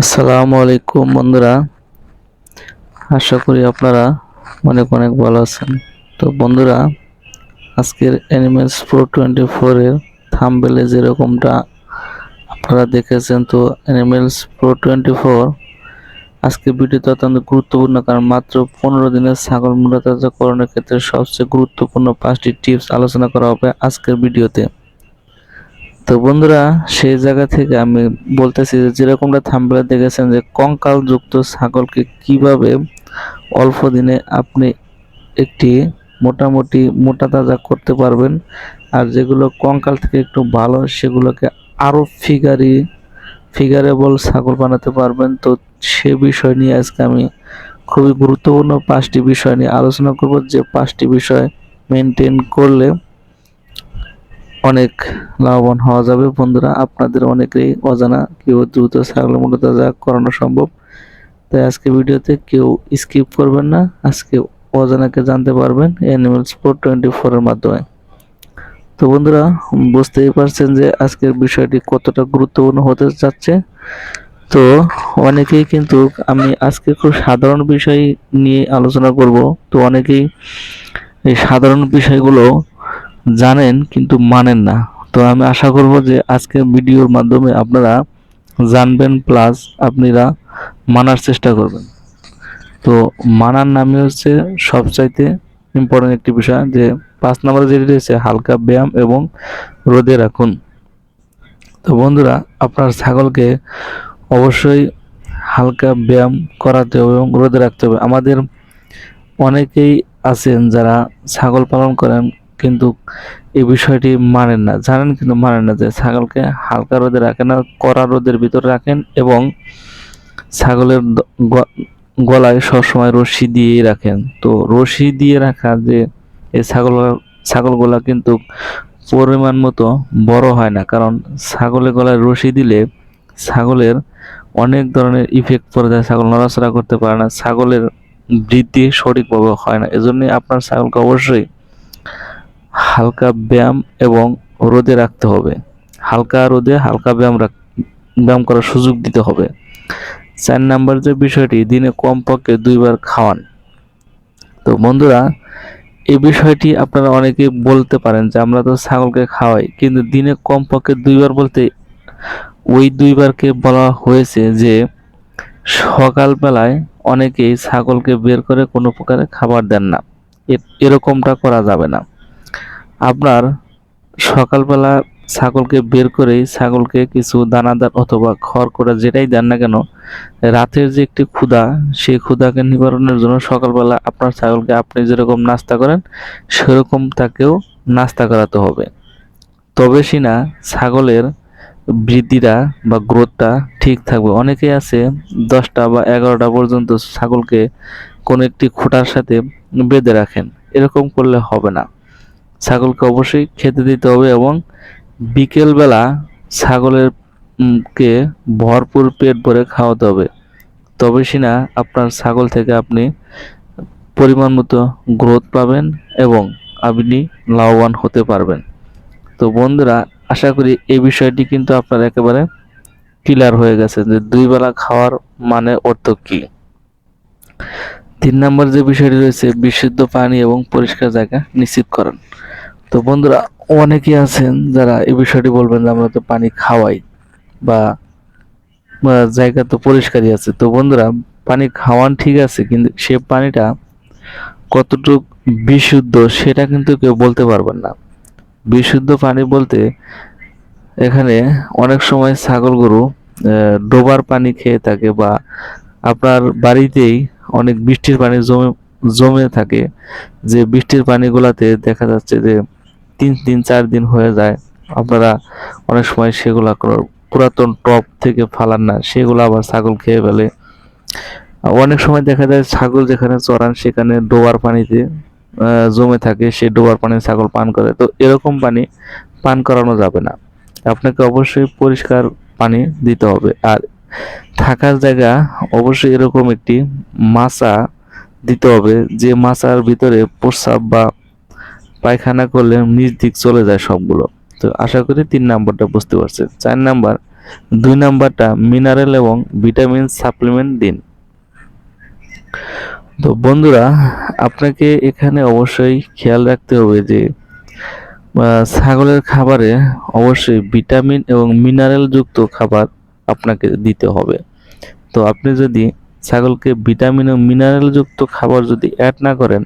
আসসালামু আলাইকুম, বন্ধুরা। আশা করি আপনারা অনেক অনেক ভালো আছেন। তো বন্ধুরা, আজকের অ্যানিমেলস প্রো টোয়েন্টি ফোরের থাম্বেলে যেরকমটা আপনারা দেখেছেন, তো অ্যানিমেলস প্রো টোয়েন্টি ফোর আজকের ভিডিওতে অত্যন্ত গুরুত্বপূর্ণ, কারণ মাত্র পনেরো দিনের ছাগল মূল্যতাজাকরণের ক্ষেত্রে সবচেয়ে গুরুত্বপূর্ণ পাঁচটি টিপস আলোচনা করা হবে আজকের ভিডিওতে। তো বন্ধুরা, সেই জায়গা থেকে আমি বলতেছি যে যেরকমটা থাম্বনেলে দেখেছেন যে কঙ্কাল যুক্ত ছাগলকে কীভাবে অল্প দিনে আপনি একটি মোটামুটি মোটা তাজা করতে পারবেন আর যেগুলো কঙ্কাল থেকে একটু ভালো, সেগুলোকে আরও ফিগারি, ফিগারেবল ছাগল বানাতে পারবেন। তো সে বিষয় নিয়ে আজকে আমি খুবই গুরুত্বপূর্ণ পাঁচটি বিষয় নিয়ে আলোচনা করব। যে পাঁচটি বিষয় মেনটেন করলে অনেক লাভবান হওয়া যাবে। বন্ধুরা, আপনাদের অনেকেই অজানা কেউ দ্রুত ছাগল মূলত যা করানো সম্ভব। তাই আজকে ভিডিওতে কেউ স্কিপ করবেন না, আজকে অজানাকে জানতে পারবেন অ্যানিমেল স্পোর্ট টোয়েন্টি ফোরের মাধ্যমে। তো বন্ধুরা, বুঝতেই পারছেন যে আজকের বিষয়টি কতটা গুরুত্বপূর্ণ হতে যাচ্ছে। তো অনেকেই কিন্তু আমি আজকে খুব সাধারণ বিষয় নিয়ে আলোচনা করব। তো অনেকেই এই সাধারণ বিষয়গুলো জানেন কিন্তু মানেন না। তো আমি আশা করব যে আজকের ভিডিওর মাধ্যমে আপনারা জানবেন প্লাস আপনারা মানার চেষ্টা করবেন। তো মানার নামে হচ্ছে সবচাইতে ইম্পর্টেন্ট একটি বিষয় যে পাঁচ নম্বরে যেটি রয়েছে, হালকা ব্যায়াম এবং রোদে রাখুন। তো বন্ধুরা, আপনার ছাগলকে অবশ্যই হালকা ব্যায়াম করাতে হবে এবং রোদে রাখতে হবে। আমাদের অনেকেই আছেন যারা ছাগল পালন করেন কিন্তু এই বিষয়টি মানেন না। জানেন কিন্তু মানেন না যে ছাগলকে হালকা রোদে রাখেন না, কড়া রোদের ভিতরে রাখেন এবং ছাগলের গলায় সবসময় রশি দিয়ে রাখেন। তো রশি দিয়ে রাখা যে এই ছাগল, ছাগলগুলা কিন্তু পরিমাণ মতো বড় হয় না। কারণ ছাগলের গলায় রশি দিলে ছাগলের অনেক ধরনের ইফেক্ট পড়ে যায়, ছাগল নড়াচড়া করতে পারে না, ছাগলের বৃদ্ধি সঠিকভাবে হয় না। এজন্য আপনার ছাগলকে অবশ্যই হালকা ব্যায়াম এবং রোদে রাখতে হবে। হালকা রোদে হালকা ব্যায়াম রাখ, ব্যায়াম করার সুযোগ দিতে হবে। চার নাম্বার যে বিষয়টি, দিনে কমপক্ষে দুইবার খাওয়ান। তো বন্ধুরা, এই বিষয়টি আপনারা অনেকে বলতে পারেন যে, আমরা তো ছাগলকে খাওয়াই। কিন্তু দিনে কমপক্ষে দুইবার বলতে, ওই দুইবারকে বলা হয়েছে যে, সকালবেলায় অনেকেই ছাগলকে বের করে কোনো প্রকারে খাবার দেন না। এরকমটা করা যাবে না। আপনার সকালবেলা ছাগলকে বের করেই ছাগলকে কিছু দানাদার অথবা খড় করে যেটাই দেন না কেন, রাতের যে একটি ক্ষুধা, সেই ক্ষুধাকে নিবারণের জন্য সকালবেলা আপনার ছাগলকে আপনি যেরকম নাস্তা করেন, সেরকম তাকেও নাস্তা করাতে হবে। তবে সিনা ছাগলের বৃদ্ধিটা বা গ্রোথটা ঠিক থাকবে। অনেকেই আছে দশটা বা এগারোটা পর্যন্ত ছাগলকে কোনো একটি খুঁটার সাথে বেঁধে রাখেন। এরকম করলে হবে না। ছাগলকে অবশ্যই খেতে দিতে হবে এবং বিকেলবেলা ছাগলের কে ভরপুর পেট ভরে খাওয়াতে হবে। তবে সিনা, আপনার ছাগল থেকে আপনি পরিমাণ মতো গ্রোথ পাবেন এবং আপনি লাভবান হতে পারবেন। তো বন্ধুরা, আশা করি এই বিষয়টি কিন্তু আপনার একেবারে ক্লিয়ার হয়ে গেছে যে দুই বেলা খাওয়ার মানে অর্থ কি। তিন নম্বর যে বিষয়টি রয়েছে, বিশুদ্ধ পানি এবং পরিষ্কার জায়গা নিশ্চিত করেন। তো বন্ধুরা, অনেকেই আছেন যারা এই বিষয়টি বলবেন যে আমরা তো পানি খাওয়াই বা বা জায়গা তো পরিষ্কারই আছে। তো বন্ধুরা, পানি খাওয়ান ঠিক আছে, কিন্তু সে পানিটা কতটুক বিশুদ্ধ সেটা কিন্তু কেউ বলতে পারবেন না। বিশুদ্ধ পানি বলতে এখানে অনেক সময় ছাগল গরু ডোবার পানি খেয়ে থাকে বা আপনার বাড়িতেই অনেক বৃষ্টির পানি জমে জমে থাকে। যে বৃষ্টির পানিগুলাতে দেখা যাচ্ছে যে তিন দিন চার দিন হয়ে যায়। আপনারা অনেক সময় সেগুলা পুরাতন টপ থেকে ফালান না, সেগুলো আবার ছাগল খেয়ে ফেলে। অনেক সময় দেখা যায় ছাগল যেখানে চড়ান সেখানে ডোবার পানিতে জমে থাকে, সে ডোবার পানি ছাগল পান করে। তো এরকম পানি পান করানো যাবে না। আপনাকে অবশ্যই পরিষ্কার পানি দিতে হবে। আর থাকার জায়গা অবশ্যই এরকম একটি মাচা দিতে হবে, যে মাচার ভিতরে প্রস্রাব বা পায়খানা করলে নিজ দিক চলে যায় সবগুলো। তো আশা করি তিন নাম্বারটা বুঝতে পারছেন। চার নাম্বার, দুই নাম্বারটা মিনারেল এবং ভিটামিন সাপ্লিমেন্ট দিন। তো বন্ধুরা, আপনাকে এখানে অবশ্যই খেয়াল রাখতে হবে যে ছাগলের খাবারে অবশ্যই ভিটামিন এবং মিনারেল যুক্ত খাবার আপনাকে দিতে হবে। তো আপনি যদি ছাগলকে ভিটামিন ও মিনারেল যুক্ত খাবার যদি অ্যাড না করেন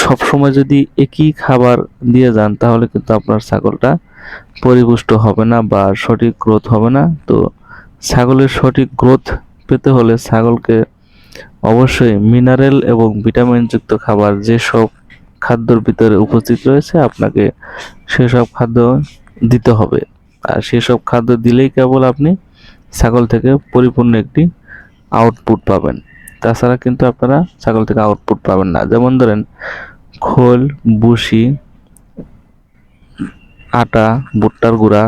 সব সময় যদি একই খাবার দিয়ে যান, তাহলে কিন্তু আপনার ছাগলটা পরিপুষ্ট হবে না বা সঠিক গ্রোথ হবে না। তো ছাগলের সঠিক গ্রোথ পেতে হলে ছাগলকে অবশ্যই মিনারেল এবং ভিটামিন যুক্ত খাবার, যেসব খাদ্যর ভিতরে উপস্থিত রয়েছে, আপনাকে সেসব খাদ্য দিতে হবে। আর সেসব খাদ্য দিলেই কেবল আপনি ছাগল থেকে পরিপূর্ণ একটি আউটপুট পাবেন। তাছাড়া কিন্তু আপনারা ছাগল থেকে আউটপুট পাবেন না। যেমন ধরেন, খোল বুসি আটা, ভুট্টার গুঁড়া,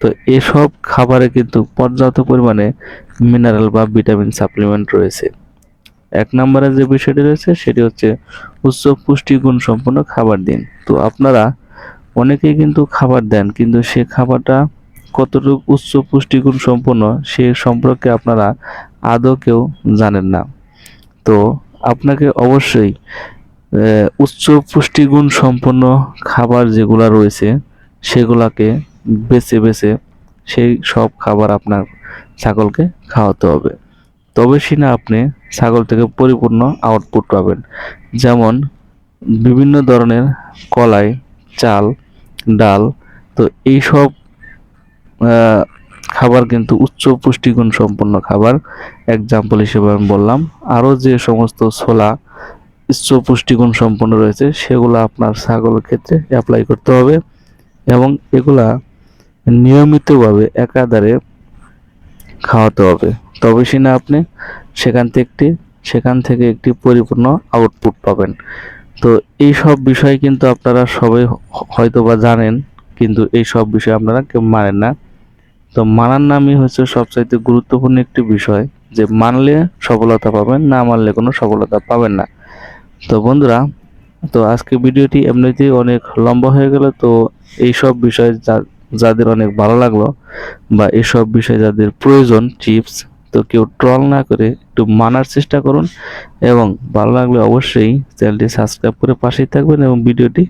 তো এসব খাবারে কিন্তু পর্যাপ্ত পরিমাণে মিনারেল বা ভিটামিন সাপ্লিমেন্ট রয়েছে। এক নম্বরে যে বিষয়টি রয়েছে, সেটি হচ্ছে উচ্চ পুষ্টিগুণ সম্পন্ন খাবার দিন। তো আপনারা অনেকেই কিন্তু খাবার দেন, কিন্তু সে খাবারটা কতটুকু উচ্চ পুষ্টিগুণ সম্পন্ন, সে সম্পর্কে আপনারা আদৌ কেউ জানেন না। তো আপনাকে অবশ্যই উচ্চ পুষ্টিগুণ সম্পন্ন খাবার যেগুলা রয়েছে, সেগুলাকে বেছে বেছে সেই সব খাবার আপনার ছাগলকে খাওয়াতে হবে। তবে না আপনি ছাগল থেকে পরিপূর্ণ আউটপুট পাবেন। যেমন বিভিন্ন ধরনের কলাই, চাল, ডাল, তো এইসব খাবার কিন্তু উচ্চ পুষ্টিগুণ সম্পন্ন খাবার। এক্সাম্পল হিসেবে আমি বললাম, আরও যে সমস্ত ছোলা উচ্চ পুষ্টিগুণ সম্পন্ন রয়েছে, সেগুলো আপনার ছাগলের ক্ষেত্রে অ্যাপ্লাই করতে হবে এবং এগুলা নিয়মিতভাবে একাধারে খাওয়াতে হবে। তবে না আপনি সেখান থেকে একটি, সেখান থেকে একটি পরিপূর্ণ আউটপুট পাবেন। তো এই সব বিষয় কিন্তু আপনারা সবাই হয়তো বা জানেন, কিন্তু এই সব বিষয় আপনারা কেউ মানেন না। তো মানার নামই হচ্ছে সবচাইতে গুরুত্বপূর্ণ একটি বিষয়, যে মানলে সফলতা পাবেন, না মানলে কোনো সফলতা পাবেন না। তো বন্ধুরা, তো আজকে ভিডিওটি এমনিতেই অনেক লম্বা হয়ে গেল, তো এই সব বিষয় যাদের অনেক ভালো লাগল বা এসব বিষয়ে যাদের প্রয়োজন টিপস, তো কেউ ট্রল না করে একটু মানার চেষ্টা করুন এবং ভালো লাগলে অবশ্যই চ্যানেলটি সাবস্ক্রাইব করে পাশেই থাকবেন এবং ভিডিওটি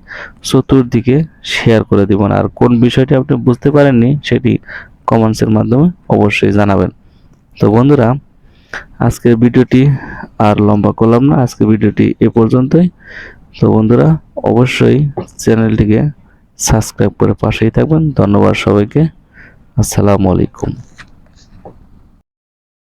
চতুর্দিকে শেয়ার করে দিবেন। আর কোন বিষয়টি আপনি বুঝতে পারেননি, সেটি কমেন্টসের মাধ্যমে অবশ্যই জানাবেন। তো বন্ধুরা, আজকের ভিডিওটি আর লম্বা করলাম না, আজকের ভিডিওটি এ পর্যন্তই। তো বন্ধুরা, অবশ্যই চ্যানেলটিকে সাবস্ক্রাইব করে পাশেই থাকবেন। ধন্যবাদ সবাইকে। আসসালামু আলাইকুম।